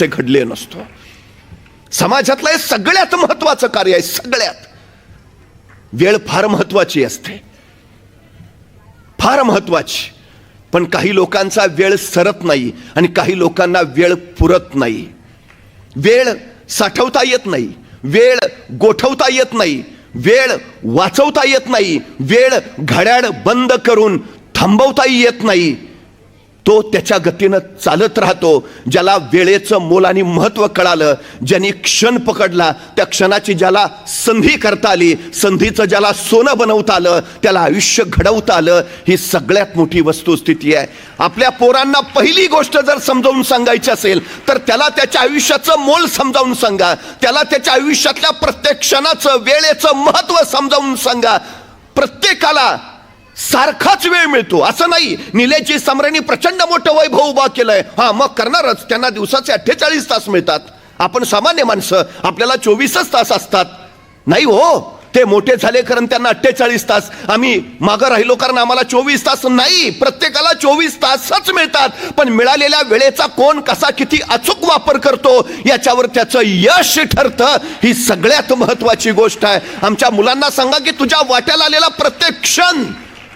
ते घडले नसतो. समाजातलं हे सगळ्यात महत्वाचं कार्य आहे सगळ्यात. वेळ फार महत्वाची असते. फार महत्वाची. पण काही लोकांचा वेळ सरत नाही आणि काही लोकांना वेळ पुरत नाही. वेळ साठवता येत नाही. वेळ गोठवता येत नाही. वेळ वाचवता येत नाही. वेळ घड्याळ बंद करून थांबवताही येत नाही. तो त्याच्या गतीनं चालत राहतो ज्याला वेळेचं मोल आणि महत्त्व कळालं ज्यांनी क्षण पकडला त्या क्षणाची ज्याला संधी करता आली संधीचं ज्याला सोनं बनवता आलं त्याला आयुष्य घडवता आलं ही सगळ्यात मोठी वस्तुस्थिती आहे. आपल्या पोरांना पहिली गोष्ट जर समजावून सांगायची असेल तर त्याला त्याच्या आयुष्याचं मोल समजावून सांगा. त्याला त्याच्या आयुष्यातल्या प्रत्येक क्षणाचं वेळेचं महत्त्व समजावून सांगा. प्रत्येकाला सारखाच वेळ मिळतो. असं नाही. निलेची सम्राणी प्रचंड मोठं वैभव उभा केलंय. हा मग करणारच. त्यांना दिवसाचे अठ्ठेचाळीस तास मिळतात. आपण सामान्य माणसं. आपल्याला चोवीसच तास असतात. नाही हो. ते मोठे झाले कारण त्यांना अठ्ठेचाळीस तास. आम्ही मागं राहिलो कारण आम्हाला चोवीस तास नाही. प्रत्येकाला चोवीस तासच मिळतात. पण मिळालेल्या वेळेचा कोण कसा किती अचूक वापर करतो याच्यावर त्याचं यश ठरतं. ही सगळ्यात महत्वाची गोष्ट आहे. आमच्या मुलांना सांगा की तुझ्या वाट्याला आलेला प्रत्येक क्षण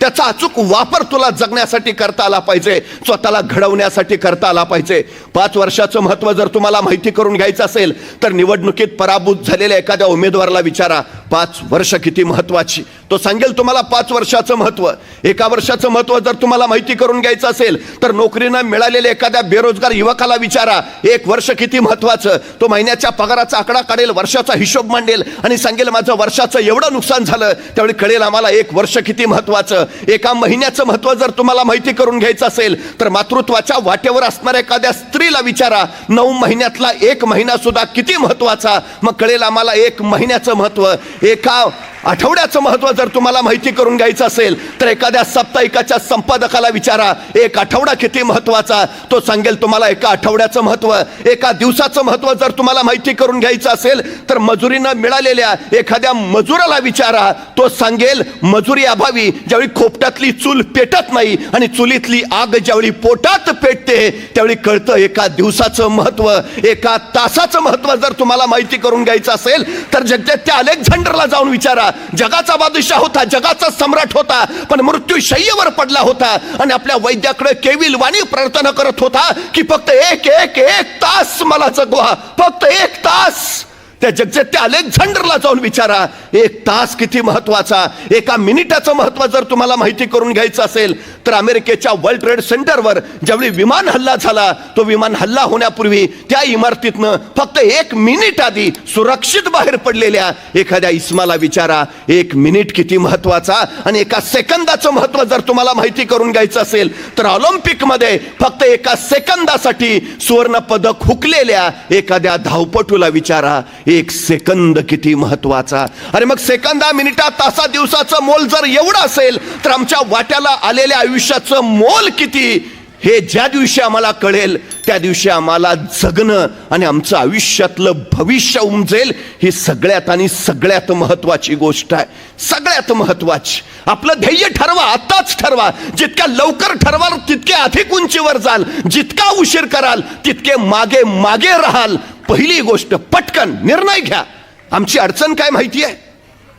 त्याचा अचूक वापर तुला जगण्यासाठी करता आला पाहिजे स्वतःला घडवण्यासाठी करता आला पाहिजे. पाच वर्षाचं महत्त्व जर तुम्हाला माहिती करून घ्यायचं असेल तर निवडणुकीत पराभूत झालेल्या एखाद्या उमेदवाराला विचारा पाच वर्ष किती महत्वाची तो सांगेल तुम्हाला पाच वर्षाचं महत्त्व. एका वर्षाचं महत्त्व जर तुम्हाला माहिती करून घ्यायचं असेल तर नोकरीनं मिळालेल्या एखाद्या बेरोजगार युवकाला विचारा एक वर्ष किती महत्त्वाचं? तो महिन्याच्या पगाराचा आकडा काढेल वर्षाचा हिशोब मांडेल आणि सांगेल माझं वर्षाचं एवढं नुकसान झालं त्यावेळी कळेल आम्हाला एक वर्ष किती महत्त्वाचं. एका महिन्याचं महत्त्व जर तुम्हाला माहिती करून घ्यायचं असेल तर मातृत्वाच्या वाटेवर असणाऱ्या एखाद्या स्त्रीला विचारा नऊ महिन्यातला एक महिना सुद्धा किती महत्त्वाचा? मग कळेल आम्हाला एक महिन्याचं महत्त्व. एका आठवड्याचं महत्त्व जर तुम्हाला माहिती करून घ्यायचं असेल तर एखाद्या साप्ताहिकाच्या संपादकाला विचारा. एक आठवडा किती महत्त्वाचा तो सांगेल तुम्हाला एका आठवड्याचं महत्त्व एका दिवसाचं महत्त्व जर तुम्हाला माहिती करून घ्यायचं असेल तर मजुरीनं मिळालेल्या एखाद्या मजुराला विचारा. तो सांगेल मजुरी अभावी ज्यावेळी खोपटातली चूल पेटत नाही आणि चुलीतली आग ज्यावेळी पोटात पेटते त्यावेळी कळतं एका दिवसाचं महत्त्व एका तासाचं महत्त्व जर तुम्हाला माहिती करून घ्यायचं असेल तर जगत्या अलेक्झांडरला जाऊन विचारा. जगाचा बादशाह होता जगाचा सम्राट होता पण मृत्यू शय्यवर पडला होता आणि आपल्या वैद्याकडे केविल वाणी प्रार्थना करत होता की फक्त एक एक एक तास मला जगवा फक्त एक तास. त्या जगजेत्या अलेक्झांडरला जाऊन विचारा. एक तास किती महत्त्वाचा एका मिनिटाचं महत्त्व जर तुम्हाला माहिती करून घ्यायचं असेल तर अमेरिकेच्या वर्ल्ड ट्रेड सेंटरवर ज्यावेळी विमान हल्ला झाला तो विमान हल्ला होण्यापूर्वी त्या इमारतीतनं फक्त एक मिनिट आधी सुरक्षित बाहेर पडलेल्या एखाद्या इस्माला विचारा. एक मिनिट किती महत्त्वाचा आणि एका सेकंदाचं महत्त्व जर तुम्हाला माहिती करून घ्यायचं असेल तर ऑलिम्पिकमध्ये फक्त एका सेकंदासाठी सुवर्ण पदक हुकलेल्या एखाद्या धावपटूला विचारा. एक सेकंद किती महत्त्वाचा? अरे मग सेकंदा मिनिटा तासा दिवसाचं मोल जर एवढं असेल तर आमच्या वाट्याला आलेल्या आयुष्याचं मोल किती? हे ज्या दिवशी आम्हाला कळेल त्या दिवशी आम्हाला जगणं आणि आमचं आयुष्यातलं भविष्य उमजेल ही सगळ्यात आणि सगळ्यात महत्वाची गोष्ट आहे. सगळ्यात महत्वाची. आपलं ध्येय ठरवा आताच ठरवा. जितक्या लवकर ठरवाल तितके अधिक उंचीवर जाल. जितका उशीर कराल तितके मागे मागे राहाल. पहिली गोष्ट पटकन निर्णय घ्या. आमची अडचण काय माहिती आहे?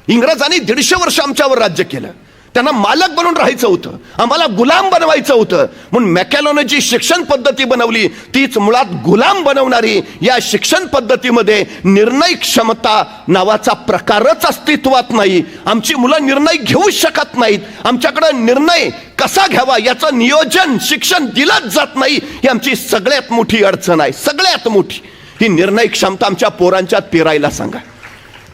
इंग्रजांनी दीडशे वर्ष आमच्यावर राज्य केलं. त्यांना मालक बनून राहायचं होतं. आम्हाला गुलाम बनवायचं होतं. म्हणून मॅकॅलोने जी शिक्षण पद्धती बनवली तीच मुळात गुलाम बनवणारी या शिक्षण पद्धतीमध्ये निर्णय क्षमता नावाचा प्रकारच अस्तित्वात नाही. आमची मुलं निर्णय घेऊ शकत नाहीत. आमच्याकडे निर्णय कसा घ्यावा याचं नियोजन शिक्षण दिलंच जात नाही. ही आमची सगळ्यात मोठी अडचण आहे. सगळ्यात मोठी. ही निर्णय क्षमता आमच्या पोरांच्यात पेरायला सांगा.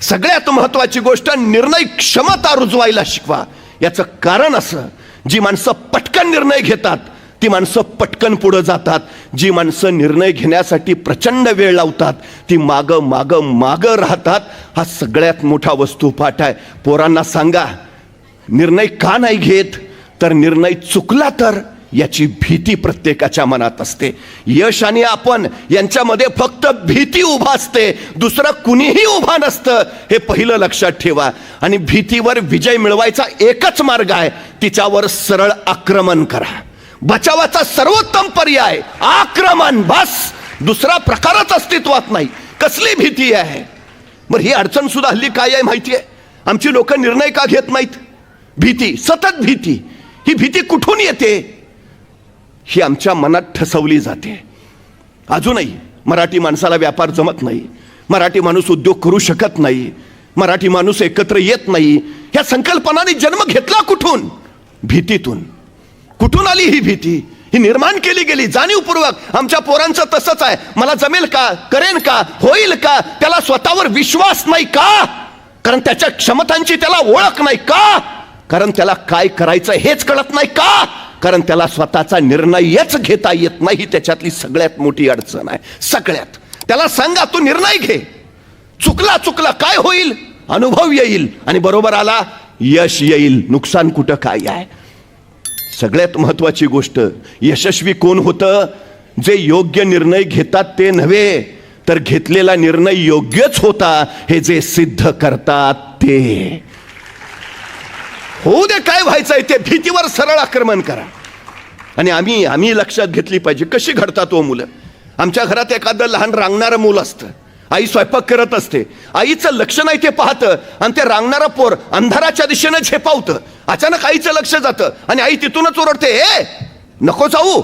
सगळ्यात महत्वाची गोष्ट निर्णय क्षमता रुजवायला शिकवा. याचं कारण असं जी माणसं पटकन निर्णय घेतात ती माणसं पटकन पुढं जातात. जी माणसं निर्णय घेण्यासाठी प्रचंड वेळ लावतात ती मागं मागं मागं राहतात. हा सगळ्यात मोठा वस्तुपाठ आहे. पोरांना सांगा निर्णय का नाही घेत? तर निर्णय चुकला तर? याची भीती प्रत्येकाच्या मनात असते. यश आणि आपण यांच्यामध्ये फक्त भीती उभा असते. दुसरं कुणीही उभा नसतं. हे पहिलं लक्षात ठेवा. आणि भीतीवर विजय मिळवायचा एकच मार्ग आहे. तिच्यावर सरळ आक्रमण करा. बचावाचा सर्वोत्तम पर्याय. आक्रमण बस. दुसरा प्रकारच अस्तित्वात नाही. कसली भीती आहे? बरं ही अडचण सुद्धा हल्ली काय आहे माहिती आहे? आमची लोक निर्णय का घेत नाहीत? भीती सतत भीती. ही भीती कुठून येते? ही आमच्या मनात ठसवली जाते. अजूनही मराठी माणसाला व्यापार जमत नाही. मराठी माणूस उद्योग करू शकत नाही. मराठी माणूस एकत्र येत नाही. ह्या संकल्पनाने जन्म घेतला कुठून? भीतीतून. कुठून आली ही भीती? ही निर्माण केली गेली जाणीवपूर्वक. आमच्या पोरांचं तसंच आहे. मला जमेल का? करेन का? होईल का? त्याला स्वतःवर विश्वास नाही का? कारण त्याच्या क्षमतांची त्याला ओळख नाही का? कारण त्याला काय करायचं हेच कळत नाही का? कारण त्याला स्वतःचा निर्णयच घेता येत नाही. ही त्याच्यातली सगळ्यात मोठी अडचण आहे. सगळ्यात. त्याला सांगा तू निर्णय घे. चुकला चुकला काय होईल? अनुभव येईल. आणि बरोबर आला यश येईल. नुकसान कुठं काय आहे? सगळ्यात महत्वाची गोष्ट यशस्वी कोण होतं? जे योग्य निर्णय घेतात ते नव्हे तर घेतलेला निर्णय योग्यच होता हे जे सिद्ध करतात ते. होऊ दे काय व्हायचं आहे ते भीतीवर सरळ आक्रमण करा. आणि आम्ही आम्ही लक्षात घेतली पाहिजे कशी घडतात हो मुलं? आमच्या घरात एखादं लहान रांगणारं मूल असतं. आई स्वयंपाक करत असते. आईचं लक्ष नाही ते पाहतं. आणि ते रांगणारं पोर अंधाराच्या दिशेनं झेपावतं. अचानक आईचं लक्ष जातं. आणि आई तिथूनच ओरडते ए नको जाऊ.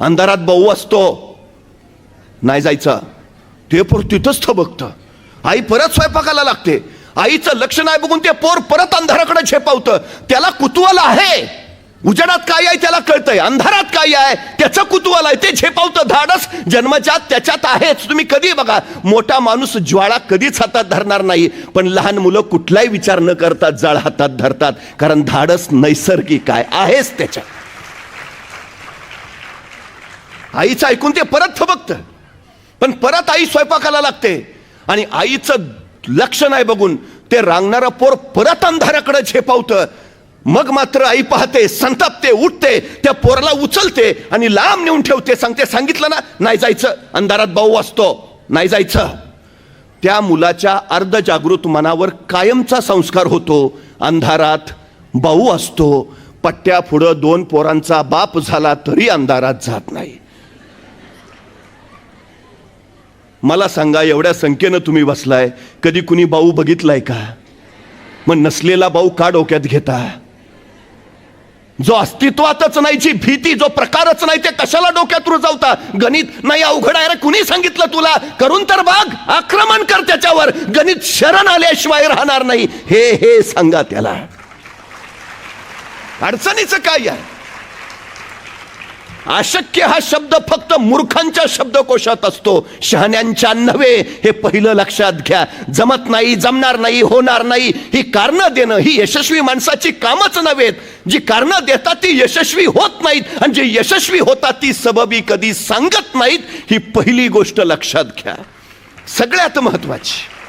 अंधारात भाऊ असतो. नाही जायचं. ते पोर तिथंच थबकतं. आई परत स्वयंपाकाला लागते. आईचं लक्ष नाही बघून ते पोर परत अंधाराकडे झेपावतं. त्याला कुतूहल आहे. उजेडात काय आहे त्याला कळतंय. अंधारात काय आहे त्याचं कुतूहल आहे. ते झेपावतं धाडस. जन्मजात त्याच्यात आहेच. तुम्ही कधी बघा मोठा माणूस ज्वाळा कधीच हातात धरणार नाही. पण लहान मुलं कुठलाही विचार न करता जाळ हातात धरतात. कारण धाडस नैसर्गिक आहे. आहेच त्याच्यात. आईचं ऐकून ते परत थबकतं. पण परत आई स्वयंपाकाला लागते. आणि आईचं लक्ष नाही बघून ते रांगणारं पोर परत अंधाराकडे झेपावतं. मग मात्र आई पाहते संतापते उठते त्या पोराला उचलते आणि लांब नेऊन ठेवते. सांगते सांगितलं ना नाही जायचं. अंधारात भाऊ असतो. नाही जायचं. त्या मुलाच्या अर्धजागृत मनावर कायमचा संस्कार होतो. अंधारात भाऊ असतो. पट्ट्या पुढं दोन पोरांचा बाप झाला तरी अंधारात जात नाही. मला सांगा एवढ्या संख्येनं तुम्ही बसलाय कधी कुणी भाऊ बघितलाय का? मग नसलेला भाऊ का डोक्यात घेता? जो अस्तित्वातच नाही जी भीती जो प्रकारच नाही ते कशाला डोक्यात रुजवता? गणित नाही अवघड आहे रे कुणी सांगितलं तुला? करून तर बाग आक्रमण कर त्याच्यावर. गणित शरण आल्याशिवाय राहणार नाही. हे हे सांगा त्याला. अडचणीचं काय आहे? अशक्य हा शब्द फक्त मूर्खांच्या शब्दकोशात असतो. शहाण्यांच्या नव्हे. हे पहिलं लक्षात घ्या. जमत नाही जमणार नाही होणार नाही. ही कारणं देणं ही यशस्वी माणसाची कामच नव्हेत जी कारणं देतात ती यशस्वी होत नाहीत. आणि जी यशस्वी होतात ती सबबी कधी सांगत नाहीत. ही पहिली गोष्ट लक्षात घ्या. सगळ्यात महत्वाची.